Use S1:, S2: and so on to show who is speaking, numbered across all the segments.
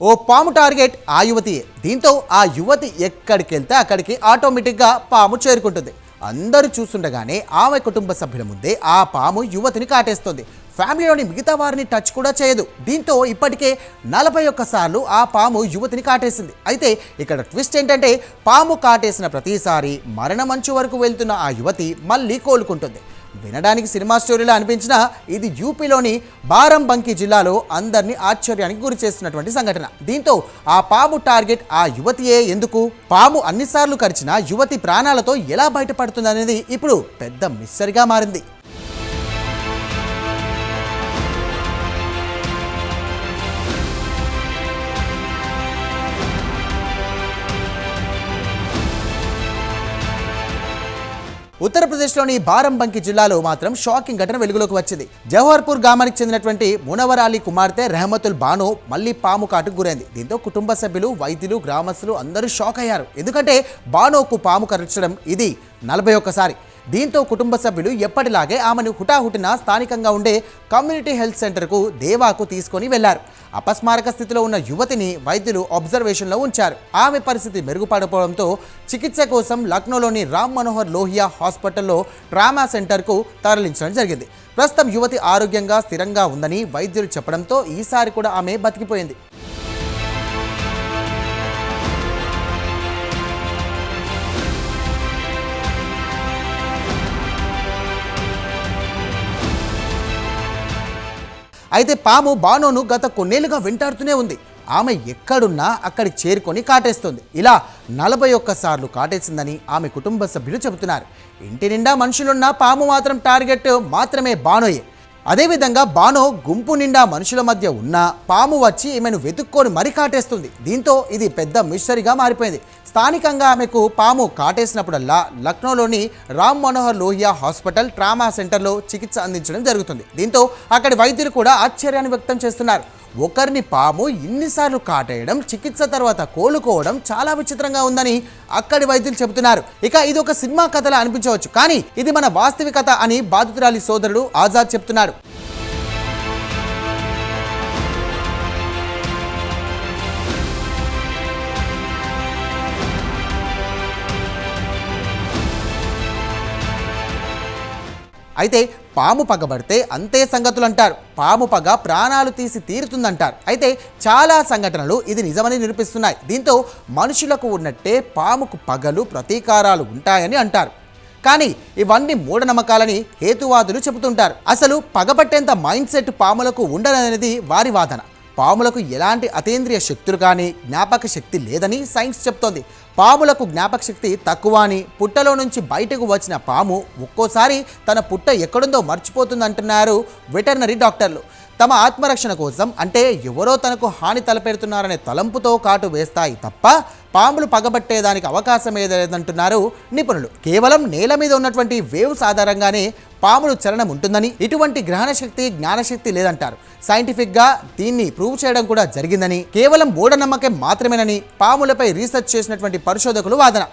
S1: ఓ పాము టార్గెట్ ఆ యువతియే దీంతో ఆ యువతి ఎక్కడికి వెళ్తే అక్కడికి ఆటోమేటిక్గా పాము చేరుకుంటుంది. అందరూ చూస్తుండగానే ఆమె కుటుంబ సభ్యుల ముందే ఆ పాము యువతిని కాటేస్తుంది. ఫ్యామిలీలోని మిగతా వారిని టచ్ కూడా చేయదు. దీంతో ఇప్పటికే నలభై ఒక్కసార్లు ఆ పాము యువతిని కాటేసింది. అయితే ఇక్కడ ట్విస్ట్ ఏంటంటే పాము కాటేసిన ప్రతిసారి మరణమంచు వరకు వెళ్తున్న ఆ యువతి మళ్ళీ కోలుకుంటుంది. వినడానికి సినిమా స్టోరీలా అనిపించినా ఇది యూపీలోని బారంబంకి జిల్లాలో అందరినీ ఆశ్చర్యానికి గురి చేస్తున్నటువంటి సంఘటన. దీంతో ఆ పాము టార్గెట్ ఆ యువతియే ఎందుకు? పాము అన్నిసార్లు కరిచిన యువతి ప్రాణాలతో ఎలా బయటపడుతుందనేది ఇప్పుడు పెద్ద మిస్సరిగా మారింది. ఉత్తరప్రదేశ్లోని బారంబంకి జిల్లాలో మాత్రం షాకింగ్ ఘటన వెలుగులోకి వచ్చింది. జవహర్పూర్ గ్రామానికి చెందినటువంటి మునవర్ అలీ కుమార్తె రెహమతుల్ బాను మళ్ళీ పాము కాటుకు గురైంది. దీంతో కుటుంబ సభ్యులు వైద్యులు గ్రామస్తులు అందరూ షాక్ అయ్యారు. ఎందుకంటే బానోకు పాము కరచడం ఇది నలభై ఒక్కసారి. దీంతో కుటుంబ సభ్యులు ఎప్పటిలాగే ఆమెను హుటాహుటిన స్థానికంగా ఉండే కమ్యూనిటీ హెల్త్ సెంటర్కు దేవాకు తీసుకొని వెళ్ళారు. అపస్మారక స్థితిలో ఉన్న యువతిని వైద్యులు అబ్జర్వేషన్లో ఉంచారు. ఆమె పరిస్థితి మెరుగుపడపోవడంతో చికిత్స కోసం లక్నోలోని రామ్ మనోహర్ లోహియా హాస్పిటల్లో ట్రామా సెంటర్కు తరలించడం జరిగింది. ప్రస్తుతం యువతి ఆరోగ్యంగా స్థిరంగా ఉందని వైద్యులు చెప్పడంతో ఈసారి కూడా ఆమె బతికిపోయింది. అయితే పాము బానోను గత కొన్నేళ్ళుగా వెంటాడుతూనే ఉంది. ఆమె ఎక్కడున్నా అక్కడికి చేరుకొని కాటేస్తుంది. ఇలా నలభై ఒక్కసార్లు కాటేసిందని ఆమె కుటుంబ సభ్యులు చెబుతున్నారు. ఇంటి నిండా మనుషులున్న పాము మాత్రం టార్గెట్ మాత్రమే బానోయే అదేవిధంగా బానో గుంపు నిండా మనుషుల మధ్య ఉన్న పాము వచ్చి ఈమెను వెతుక్కొని మరీ కాటేస్తుంది. దీంతో ఇది పెద్ద మిస్టరీగా మారిపోయింది. స్థానికంగా ఆమెకు పాము కాటేసినప్పుడల్లా లక్నోలోని రామ్ మనోహర్ లోహియా హాస్పిటల్ ట్రామా సెంటర్లో చికిత్స అందించడం జరుగుతుంది. దీంతో అక్కడి వైద్యులు కూడా ఆశ్చర్యాన్ని వ్యక్తం చేస్తున్నారు. ఒకరిని పాము ఇన్నిసార్లు కాటేయడం చికిత్స తర్వాత కోలుకోవడం చాలా విచిత్రంగా ఉందని అక్కడి వైద్యులు చెబుతున్నారు. ఇక ఇది ఒక సినిమా కథలా అనిపించవచ్చు కానీ ఇది మన వాస్తవికత అని బాధితురాలి సోదరుడు ఆజాద్ చెప్తున్నాడు అయితే పాము పగబడితే అంతే సంగతులు అంటారు పాము పగ ప్రాణాలు తీసి తీరుతుందంటారు. అయితే చాలా సంఘటనలు ఇది నిజమని నిరూపిస్తున్నాయి. దీంతో మనుషులకు ఉన్నట్టే పాముకు పగలు ప్రతీకారాలు ఉంటాయని అంటారు. కానీ ఇవన్నీ మూఢనమ్మకాలని హేతువాదులు చెబుతుంటారు. అసలు పగబట్టేంత మైండ్ సెట్ పాములకు ఉండదనేది వారి వాదన. పాములకు ఎలాంటి అతీంద్రియ శక్తులు కానీ జ్ఞాపక శక్తి లేదని సైన్స్ చెప్తోంది. పాములకు జ్ఞాపక శక్తి తక్కువ అని పుట్టలో నుంచి బయటకు వచ్చిన పాము ఒక్కోసారి తన పుట్ట ఎక్కడుందో మర్చిపోతుందంటున్నారు వెటర్నరీ డాక్టర్లు. తమ ఆత్మరక్షణ కోసం అంటే ఎవరో తనకు హాని తలపెడుతున్నారనే తలంపుతో కాటు వేస్తాయి తప్ప పాములు పగబట్టేదానికి అవకాశం ఏదలేదంటున్నారు నిపుణులు. కేవలం నేల మీద ఉన్నటువంటి వేవ్స్ ఆధారంగానే పాములు చలనం ఉంటుందని ఇటువంటి గ్రహణ శక్తి జ్ఞానశక్తి లేదంటారు. సైంటిఫిక్గా దీన్ని ప్రూవ్ చేయడం కూడా జరిగిందని కేవలం మూఢనమ్మకం మాత్రమేనని పాములపై రీసెర్చ్ చేసినటువంటి పరిశోధకులు వాదన.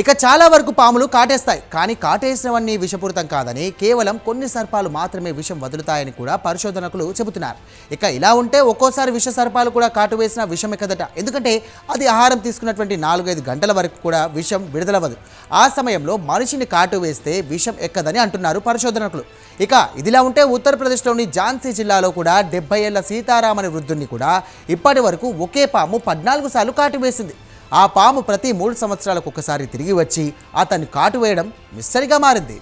S1: ఇక చాలా వరకు పాములు కాటేస్తాయి. కానీ కాటేసినవన్నీ విషపూరితం కాదని కేవలం కొన్ని సర్పాలు మాత్రమే విషం వదులుతాయని కూడా పరిశోధనకులు చెబుతున్నారు. ఇక ఇలా ఉంటే ఒక్కోసారి విష సర్పాలు కూడా కాటు వేసిన విషం ఎక్కదట? ఎందుకంటే అది ఆహారం తీసుకున్నటువంటి నాలుగైదు గంటల వరకు కూడా విషం విడుదలవ్వదు ఆ సమయంలో మనిషిని కాటు వేస్తే విషం ఎక్కదని అంటున్నారు పరిశోధనకులు. ఇక ఇదిలా ఉంటే ఉత్తరప్రదేశ్లోని ఝాన్సీ జిల్లాలో కూడా డెబ్బై ఏళ్ళ సీతారామని వృద్ధుణ్ణి కూడా ఇప్పటి వరకు ఒకే పాము పద్నాలుగు సార్లు కాటు వేసింది. ఆ పాము ప్రతి మూడు సంవత్సరాలకు ఒకసారి తిరిగి వచ్చి అతన్ని కాటు వేయడం మిస్సరిగా మారింది.